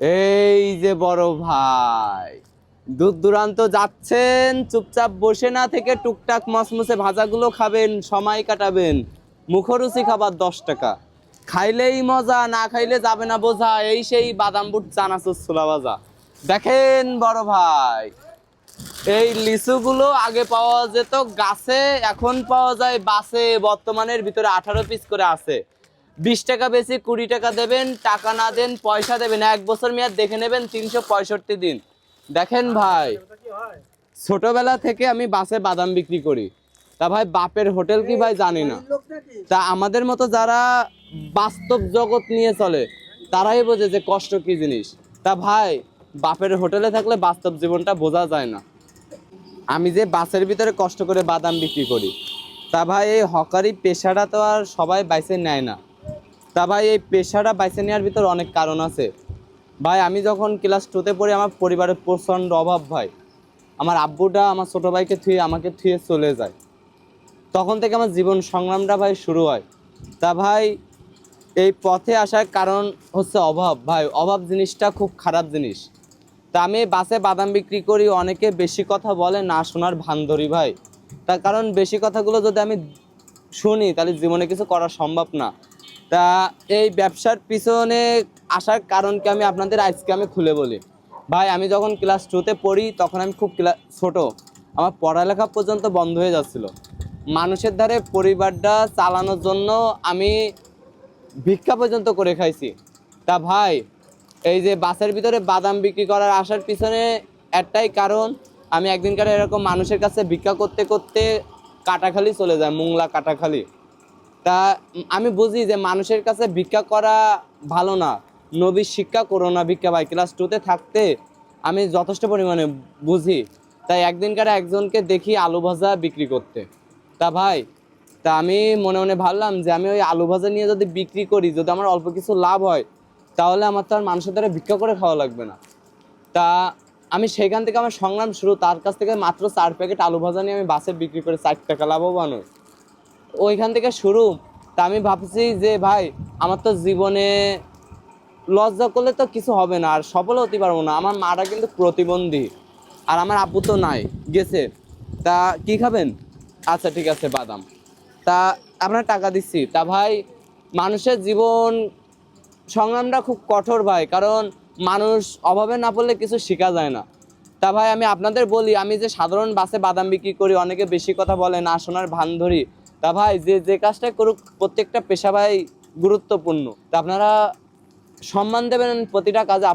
এই যে বড় ভাই। দূর দূরান্ত যাচ্ছেন, চুপচাপ বসে না থেকে টুকটাক মসমসে ভাজাগুলো খাবেন, সময় কাটাবেন। মুখরুচি খাবার দশ টাকা। খাইলেই মজা, না খাইলে যাবে না বোঝা। এই সেই বাদাম বুট, চানাচুর, ছোলা ভাজা। দেখেন বড় ভাই, এই লিচুগুলো আগে পাওয়া যেত গাছে, এখন পাওয়া যায় বাসে। বর্তমানের ভিতরে আঠারো পিস করে আছে। বিশ টাকা বেশি, কুড়ি টাকা দেবেন, টাকা না দেন পয়সা দেবেন। এক বছর মেয়াদ দেখে নেবেন, তিনশো পঁয়ষট্টি দিন। দেখেন ভাই, ছোটবেলা থেকে আমি বাসে বাদাম বিক্রি করি। তা ভাই, বাপের হোটেল কি ভাই, জানি না। তা আমাদের মতো যারা বাস্তব জগৎ নিয়ে চলে, তারাই বোঝে যে কষ্ট কি জিনিস। তা ভাই, বাপের হোটেলে থাকলে বাস্তব জীবনটা বোঝা যায় না। আমি যে বাসের ভিতরে কষ্ট করে বাদাম বিক্রি করি। তা ভাই, এই হকারি পেশাটা তো আর সবাই বাইসে নেয় না। তা ভাই, এই পেশাটা বাইসে নেওয়ার ভিতর অনেক কারণ আছে। ভাই, আমি যখন ক্লাস টুতে পড়ি, আমার পরিবারের প্রচণ্ড অভাব ভাই। আমার আব্বুটা, আমার ছোটো ভাইকে থুয়ে আমাকে থুয়ে চলে যায়। তখন থেকে আমার জীবন সংগ্রামটা ভাই শুরু হয়। তা ভাই, এই পথে আসার কারণ হচ্ছে অভাব ভাই। অভাব জিনিসটা খুব খারাপ জিনিস। তা আমি বাসে বাদাম বিক্রি করি, অনেকে বেশি কথা বলে, না শোনার ভান ধরি ভাই। তার কারণ বেশি কথাগুলো যদি আমি শুনি, তাহলে জীবনে কিছু করা সম্ভব না। তা এই ব্যবসার পিছনে আসার কারণকে আমি আপনাদের আজকে আমি খুলে বলি। ভাই, আমি যখন ক্লাস টুতে পড়ি, তখন আমি খুব ক্লাস ছোটো। আমার পড়ালেখা পর্যন্ত বন্ধ হয়ে যাচ্ছিল। মানুষের ধারে পরিবারটা চালানোর জন্য আমি ভিক্ষা পর্যন্ত করে খাইছি। তা ভাই, এই যে বাসের ভিতরে বাদাম বিক্রি করার আসার পিছনে একটাই কারণ, আমি একদিনকার এরকম মানুষের কাছে ভিক্ষা করতে করতে কাটাখালি চলে যায়, মুংলা কাটাখালি। তা আমি বুঝি যে মানুষের কাছে ভিক্ষা করা ভালো না। নবীর শিক্ষা করো না ভিক্ষা ভাই ক্লাস টুতে থাকতে আমি যথেষ্ট পরিমাণে বুঝি। তাই একদিনকার একজনকে দেখি আলু ভাজা বিক্রি করতে। তা ভাই, তা আমি মনে মনে ভাবলাম যে আমি ওই আলু ভাজা নিয়ে যদি বিক্রি করি, যদি আমার অল্প কিছু লাভ হয়, তাহলে আমার তো আর মানুষের দ্বারা ভিক্ষা করে খাওয়া লাগবে না। তা আমি সেখান থেকে আমার সংগ্রাম শুরু, তার কাছ থেকে মাত্র চার প্যাকেট আলু ভাজা নিয়ে আমি বাসে বিক্রি করে চার টাকা লাভবান হই। ওইখান থেকে শুরু তা আমি ভাবছি যে ভাই, আমার তো জীবনে লজ্জা করলে তো কিছু হবে না, আর সফল হতে পারব না। আমার মাটা কিন্তু প্রতিবন্ধী, আর আমার আব্বু তো নাই, গেছে। তা কি খাবেন? আচ্ছা ঠিক আছে, বাদাম। তা আপনার টাকা দিচ্ছি। তা ভাই, মানুষের জীবন সংগ্রামটা খুব কঠোর ভাই, কারণ মানুষ অভাবে না পড়লে কিছু শেখা যায় না। তা ভাই, আমি আপনাদের বলি, আমি যে সাধারণ বাসে বাদাম বিক্রি করি, অনেকে বেশি কথা বলে, না শোনার ভান ধরি তা ভাই, যে যে কাজটা করুক, প্রত্যেকটা পেশা ভাই গুরুত্বপূর্ণ। তা আপনারা সম্মান দেবেন প্রতিটা কাজে।